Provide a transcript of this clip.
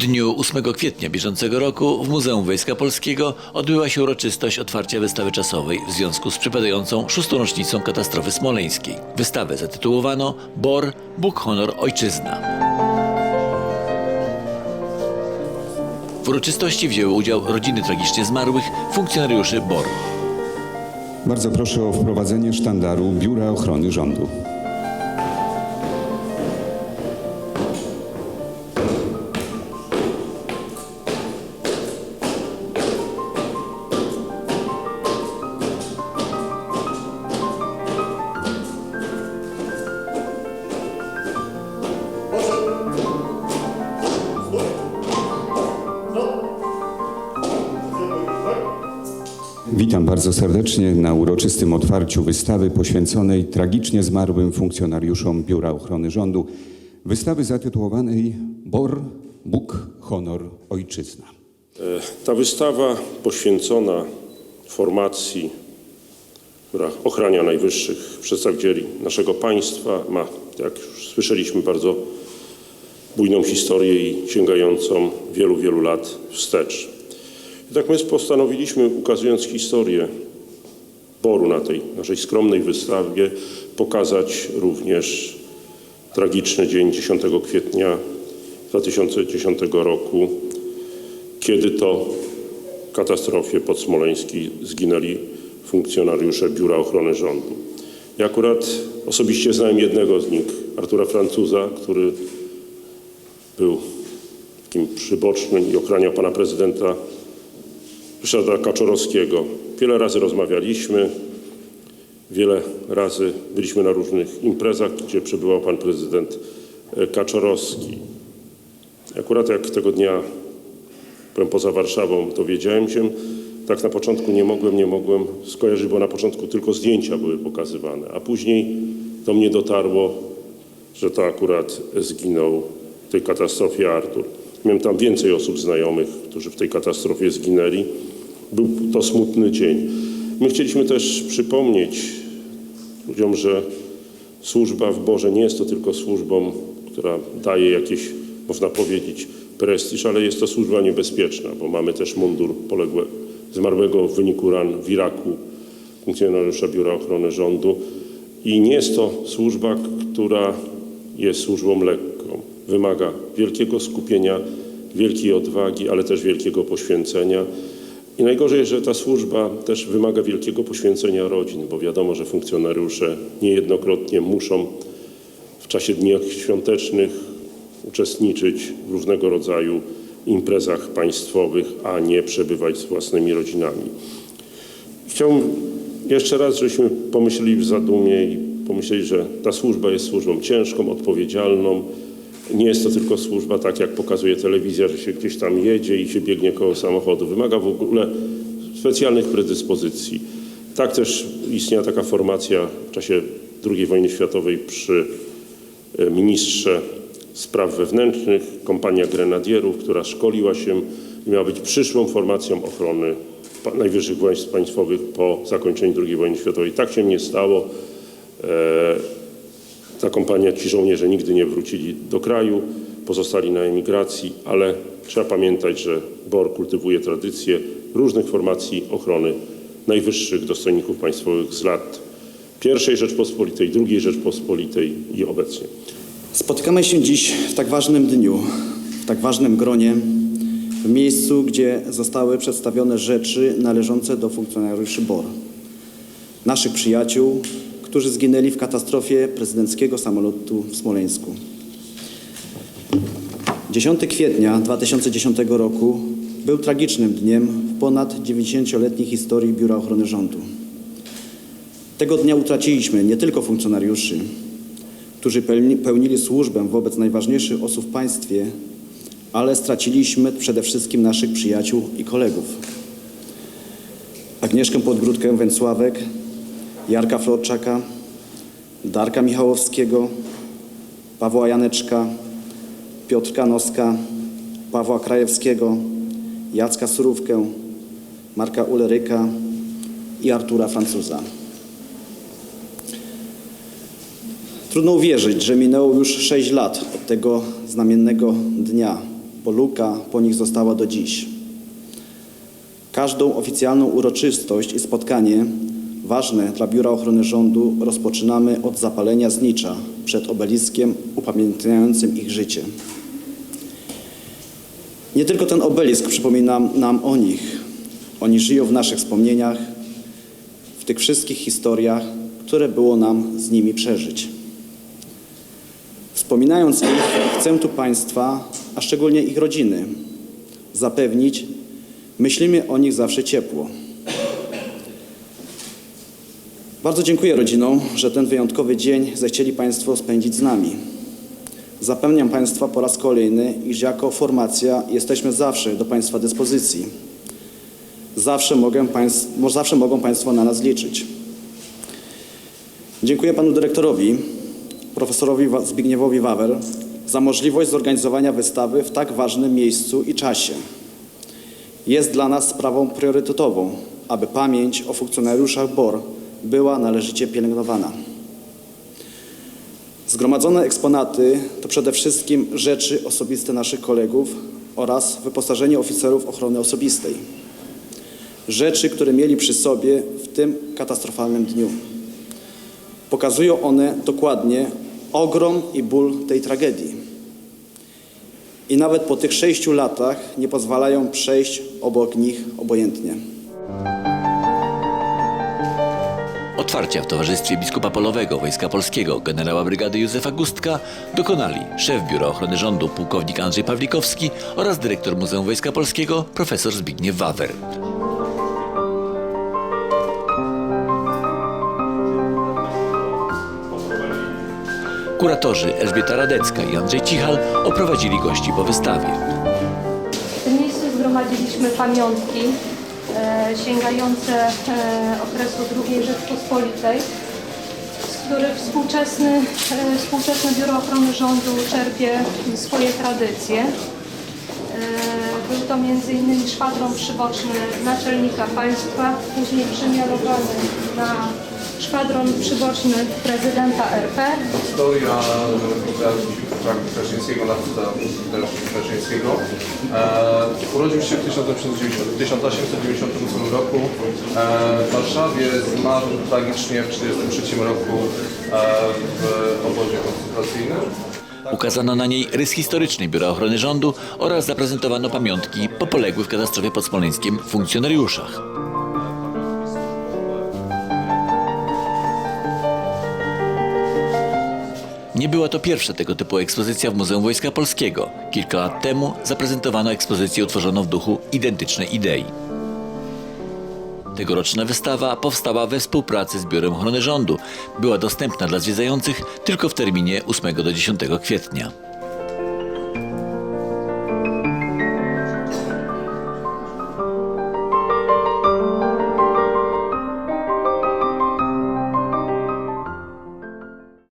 dniu 8 kwietnia bieżącego roku w Muzeum Wojska Polskiego odbyła się uroczystość otwarcia wystawy czasowej w związku z przypadającą szóstą rocznicą katastrofy smoleńskiej. Wystawę zatytułowano Bor, Bóg, Honor, Ojczyzna. W uroczystości wzięły udział rodziny tragicznie zmarłych, funkcjonariuszy BOR. Bardzo proszę o wprowadzenie sztandaru Biura Ochrony Rządu. Witam bardzo serdecznie na uroczystym otwarciu wystawy poświęconej tragicznie zmarłym funkcjonariuszom Biura Ochrony Rządu. Wystawy zatytułowanej Bor, Bóg, Honor, Ojczyzna. Ta wystawa poświęcona formacji, która ochrania najwyższych przedstawicieli naszego państwa, ma, jak już słyszeliśmy, bardzo bujną historię i sięgającą wielu, wielu lat wstecz. Tak my postanowiliśmy, ukazując historię Boru na tej naszej skromnej wystawie, pokazać również tragiczny dzień 10 kwietnia 2010 roku, kiedy to w katastrofie pod Smoleński zginęli funkcjonariusze Biura Ochrony Rządu. Ja akurat osobiście znałem jednego z nich, Artura Francuza, który był takim przybocznym i ochraniał pana prezydenta Ryszarda Kaczorowskiego. Wiele razy rozmawialiśmy, wiele razy byliśmy na różnych imprezach, gdzie przebywał pan prezydent e, Kaczorowski. Akurat jak tego dnia byłem poza Warszawą, dowiedziałem się, tak na początku nie mogłem, nie mogłem skojarzyć, bo na początku tylko zdjęcia były pokazywane, a później do mnie dotarło, że to akurat zginął w tej katastrofie Artur. Miałem tam więcej osób znajomych, którzy w tej katastrofie zginęli. Był to smutny dzień. My chcieliśmy też przypomnieć ludziom, że służba w Boże nie jest to tylko służbą, która daje jakieś, można powiedzieć, prestiż, ale jest to służba niebezpieczna, bo mamy też mundur poległe, zmarłego w wyniku ran w Iraku funkcjonariusza Biura Ochrony Rządu i nie jest to służba, która jest służbą lekką. Wymaga wielkiego skupienia, wielkiej odwagi, ale też wielkiego poświęcenia. I najgorzej, że ta służba też wymaga wielkiego poświęcenia rodzin, bo wiadomo, że funkcjonariusze niejednokrotnie muszą w czasie dni świątecznych uczestniczyć w różnego rodzaju imprezach państwowych, a nie przebywać z własnymi rodzinami. Chciałbym jeszcze raz, żebyśmy pomyśleli w zadumie i pomyśleli, że ta służba jest służbą ciężką, odpowiedzialną. Nie jest to tylko służba, tak jak pokazuje telewizja, że się gdzieś tam jedzie i się biegnie koło samochodu. Wymaga w ogóle specjalnych predyspozycji. Tak też istniała taka formacja w czasie II wojny światowej przy e, ministrze spraw wewnętrznych, kompania grenadierów, która szkoliła się i miała być przyszłą formacją ochrony najwyższych władz państwowych po zakończeniu II wojny światowej. Tak się nie stało. Ta kompania, ci żołnierze nigdy nie wrócili do kraju, pozostali na emigracji, ale trzeba pamiętać, że BOR kultywuje tradycję różnych formacji ochrony najwyższych dostojników państwowych z lat I Rzeczpospolitej, II Rzeczpospolitej i obecnie. Spotykamy się dziś w tak ważnym dniu, w tak ważnym gronie, w miejscu, gdzie zostały przedstawione rzeczy należące do funkcjonariuszy BOR, naszych przyjaciół, którzy zginęli w katastrofie prezydenckiego samolotu w Smoleńsku. 10 kwietnia 2010 roku był tragicznym dniem w ponad 90-letniej historii Biura Ochrony Rządu. Tego dnia utraciliśmy nie tylko funkcjonariuszy, którzy pełni- pełnili służbę wobec najważniejszych osób w państwie, ale straciliśmy przede wszystkim naszych przyjaciół i kolegów. Agnieszkę Podgródkę Węcławek, Jarka Florczaka, Darka Michałowskiego, Pawła Janeczka, Piotrka Noska, Pawła Krajewskiego, Jacka Surówkę, Marka Uleryka i Artura Francuza. Trudno uwierzyć, że minęło już 6 lat od tego znamiennego dnia, bo luka po nich została do dziś. Każdą oficjalną uroczystość i spotkanie ważne dla Biura Ochrony Rządu rozpoczynamy od zapalenia znicza przed obeliskiem upamiętniającym ich życie. Nie tylko ten obelisk przypomina nam o nich. Oni żyją w naszych wspomnieniach, w tych wszystkich historiach, które było nam z nimi przeżyć. Wspominając ich, chcę tu Państwa, a szczególnie ich rodziny, zapewnić, myślimy o nich zawsze ciepło. Bardzo dziękuję rodzinom, że ten wyjątkowy dzień zechcieli Państwo spędzić z nami. Zapewniam Państwa po raz kolejny, iż jako formacja jesteśmy zawsze do Państwa dyspozycji. Zawsze, mogę państw, zawsze mogą Państwo na nas liczyć. Dziękuję Panu Dyrektorowi, profesorowi Zbigniewowi Wawer za możliwość zorganizowania wystawy w tak ważnym miejscu i czasie. Jest dla nas sprawą priorytetową, aby pamięć o funkcjonariuszach BOR była należycie pielęgnowana. Zgromadzone eksponaty to przede wszystkim rzeczy osobiste naszych kolegów oraz wyposażenie oficerów ochrony osobistej. Rzeczy, które mieli przy sobie w tym katastrofalnym dniu. Pokazują one dokładnie ogrom i ból tej tragedii. I nawet po tych sześciu latach nie pozwalają przejść obok nich obojętnie. Otwarcia w towarzystwie biskupa polowego Wojska Polskiego generała brygady Józefa Gustka dokonali szef Biura Ochrony Rządu pułkownik Andrzej Pawlikowski oraz dyrektor Muzeum Wojska Polskiego profesor Zbigniew Wawer. Kuratorzy Elżbieta Radecka i Andrzej Cichal oprowadzili gości po wystawie. W tym miejscu zgromadziliśmy pamiątki sięgające e, okresu II Rzeczpospolitej, z których współczesny, e, współczesne Biuro Ochrony Rządu czerpie swoje tradycje. E, Był to m.in. szwadron przyboczny naczelnika państwa, później przemianowany na szwadron przyboczny prezydenta RP. Historia Franka Kaczyńskiego, następca Kaczyńskiego. E, urodził się w 1890 1898 roku e, w Warszawie, zmarł tragicznie w 1943 roku e, w obozie koncentracyjnym. Ukazano na niej rys historyczny Biura Ochrony Rządu oraz zaprezentowano pamiątki po poległych w katastrofie pod Smoleńskiem funkcjonariuszach. Nie była to pierwsza tego typu ekspozycja w Muzeum Wojska Polskiego. Kilka lat temu zaprezentowano ekspozycję utworzoną w duchu identycznej idei. Tegoroczna wystawa powstała we współpracy z Biurem Ochrony Rządu. Była dostępna dla zwiedzających tylko w terminie 8 do 10 kwietnia.